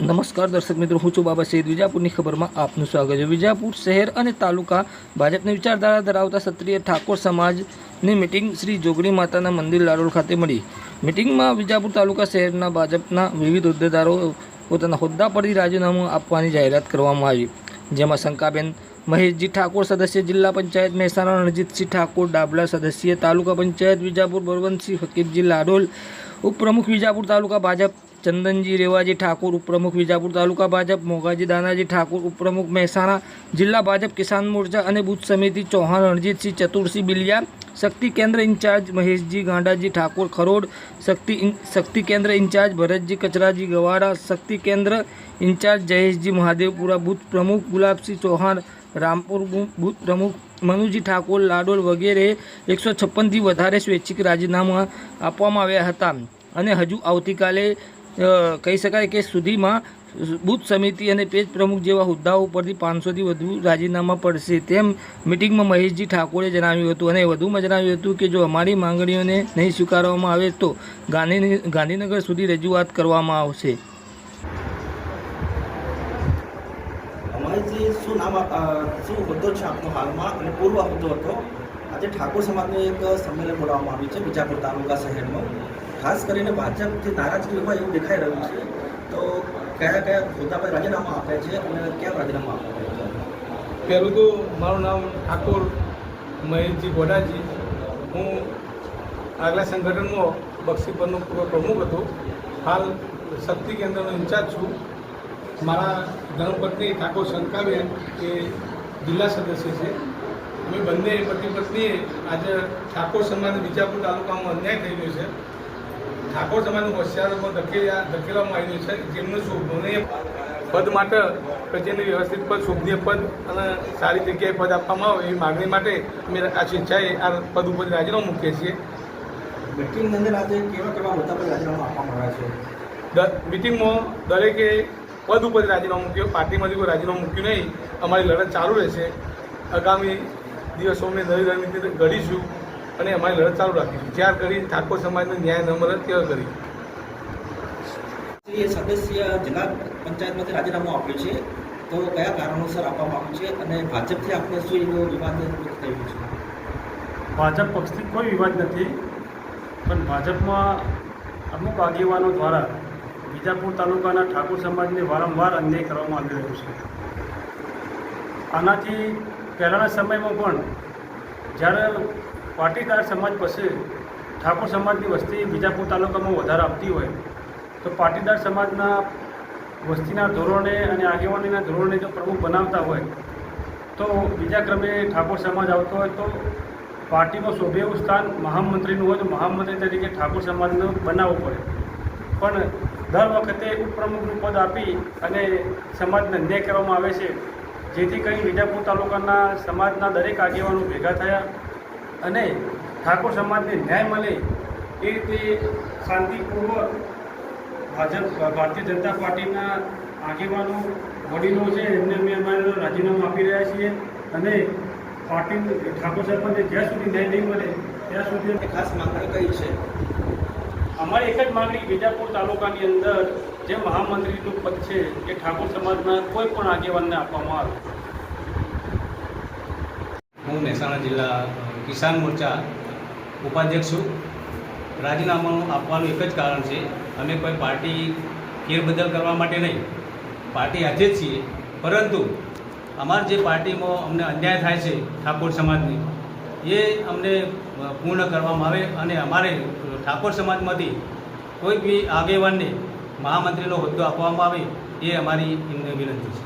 નમસ્કાર દર્શક મિત્રો, હું છું બાબા સૈદ વિજાપુરની ખબરમાં આપનું સ્વાગત છે. વિજાપુર શહેર અને તાલુકા ભાજપની વિચારધારા ધરાવતા ક્ષત્રિય ઠાકોર સમાજની મિટિંગ શ્રી જોગણી માતાના મંદિર લાડોલ ખાતે મળી. મિટિંગમાં વિજાપુર તાલુકા શહેરના ભાજપના વિવિધ હોદ્દેદારો પોતાના હોદ્દા પરથી રાજીનામું આપવાની જાહેરાત કરવામાં આવી. જેમાં શંકાબેન મહેશજી ઠાકોર સદસ્ય, જિલ્લા પંચાયત મહેસાણા, રણજીતસિંહ ઠાકોર, ડાબલા સદસ્ય, તાલુકા પંચાયત વિજાપુર, બળવંતસિંહ ફકીરજી લાડોલ, ઉપપ્રમુખ વિજાપુર તાલુકા ભાજપ ચંદનજી રેવાજી ઠાકોર ઉપપ્રમુખ, વિજાપુર તાલુકા ભાજપ, મોગાજી દાનાજી ઠાકોર ઉપપ્રમુખ, મહેસાણા જિલ્લા ભાજપ, કિસાન મોરચા અને બુથ સમિતિ Chauhan, Ranjitsinh Chatursinh Biliya, Shakti Kendra in charge Maheshji Gandaji Thakor Kharod, Shakti Shakti Kendra in charge Bharatji કચરાજી ગવાડા, શક્તિ કેન્દ્ર ઇન્ચાર્જ જયેશજી મહાદેવપુરા, બુથ પ્રમુખ ગુલાબસિંહ ચૌહાણ, રામપુર બુથ પ્રમુખ મનુજી ઠાકોર, લાડોલ વગેરે એકસો છપ્પનથી વધારે સ્વૈચ્છિક રાજીનામા આપવામાં આવ્યા હતા. અને હજુ આવતીકાલે કહી શકાય કે સુધીમાં બુથ સમિતિ અને પેજ પ્રમુખ જેવા હોદ્દાઓ પરથી પાંચસોથી વધુ રાજીનામા પડશે તેમ મિટિંગમાં મહેશજી ઠાકોરે જણાવ્યું હતું અને વધુમાં જણાવ્યું હતું કે જો અમારી માંગણીઓને નહીં સ્વીકારવામાં આવે તો ગાંધી ગાંધીનગર સુધી રજૂઆત કરવામાં આવશે. આજે ઠાકોર સમાજનું એક સંમેલન બોલાવવામાં આવ્યું છે બીજાપુર તાલુકા શહેરનું. ખાસ કરીને ભાજપથી નારાજગી હોય એવું દેખાઈ રહ્યું છે. તો કયા કયા હોદ્દા પર રાજીનામું આપે છે અને ક્યાં રાજીનામું આપે છે? પહેલું તો મારું નામ ઠાકોર મહેશજી ગોડાજી. હું આગલા સંગઠનમાં બક્ષીપરનો પૂર્વ પ્રમુખ હતો. હાલ શક્તિ કેન્દ્રનો ઇન્ચાર્જ છું. મારા ધર્મપત્ની ઠાકોર શંકાબેન એ જિલ્લા સદસ્ય છે. અમે બંને પતિ પત્નીએ આજે ઠાકોર સમાજ બીજાપુર તાલુકામાં અન્યાય થઈ ગયો છે. ઠાકોર સમાજનું હોશિયારમાં ધકેલા ધકેલવામાં આવ્યું છે. જેમનું શોભનીય પદ માટે કે જેને વ્યવસ્થિત પદ શોભનીય પદ અને સારી જગ્યાએ પદ આપવામાં આવે એવી માગણી માટે અમે આ સ્વેચ્છાએ આ પદ ઉપર રાજીનામું મૂકીએ છીએ. મિટિંગની અંદર આજે કેવા કેવા મુદ્દા પર રાજીનામું આપવામાં આવ્યા છે? મિટિંગમાં દરેકે પદ ઉપર રાજીનામું મૂક્યું પાર્ટીમાંથી કોઈ રાજીનામું મૂક્યું નહીં. અમારી લડત ચાલુ રહેશે. આગામી દિવસોમાં નવી રણનીતિ ઘડીશું. અને અમારી લડત ચાલુ રાખીશું. જ્યાર કરી ઠાકોર સમાજને ન્યાય ન મળે ત્યાં કરી. એ સદસ્ય જિલ્લા પંચાયતમાંથી રાજીનામું આપ્યું છે તો કયા કારણોસર આપવામાં આવ્યું છે અને ભાજપથી આપણે શું એવો વિવાદ થયું છે? ભાજપ પક્ષથી કોઈ વિવાદ નથી પણ ભાજપમાં અમુક આગેવાનો દ્વારા બીજાપુર તાલુકાના ઠાકોર સમાજને વારંવાર અન્યાય કરવામાં આવી રહ્યો છે. આનાથી પહેલાંના સમયમાં પણ જ્યારે પાટીદાર સમાજ પાસે ઠાકોર સમાજની વસ્તી બીજાપુર તાલુકામાં વધારે આપતી હોય, તો પાટીદાર સમાજના વસ્તીના ધોરણે અને આગેવાનીના ધોરણે જો પ્રમુખ બનાવતા હોય, તો બીજા ક્રમે ઠાકોર સમાજ આવતો હોય, તો પાર્ટીમાં શોભે સ્થાન મહામંત્રીનું હોય, તો મહામંત્રી તરીકે ઠાકોર સમાજનું બનાવવું પડે. પણ દર વખતે ઉપપ્રમુખનું પદ આપી અને સમાજને અન્યાય કરવામાં આવે છે, જેથી કરી વિજાપુર તાલુકાના સમાજના દરેક આગેવાનો ભેગા થયા અને ઠાકોર સમાજને ન્યાય મળે એ રીતે શાંતિપૂર્વક ભાજપ, ભારતીય જનતા પાર્ટીના આગેવાનો, વડીલો છે, એમને અમે અમારે રાજીનામું આપી રહ્યા છીએ અને પાર્ટી, ઠાકોર સરપંચને જ્યાં સુધી ન્યાય નહીં મળે, ત્યાં સુધી અમે ખાસ માંગણી કરી છે. અમારી એક જ માંગણી વિજાપુર તાલુકાની અંદર જે મહામંત્રીનું પદ છે, એ ઠાકોર સમાજના કોઈ પણ આગેવાનને આપવામાં આવે. હું મહેસાણા જિલ્લા કિસાન મોરચા ઉપાધ્યક્ષ છું. રાજીનામું આપવાનું એક જ કારણ છે, અમે કોઈ પાર્ટી ફેરબદલ કરવા માટે નહીં, પાર્ટી હાથે જ છીએ. પરંતુ અમારી જે પાર્ટીમાં અમને અન્યાય થાય છે ઠાકોર સમાજની, એ અમને પૂર્ણ કરવામાં આવે અને અમારે ઠાકોર સમાજમાંથી કોઈ બી આગેવાનને મહામંત્રીનો હોદ્દો આપવામાં આવે, એ અમારી એમને વિનંતી છે.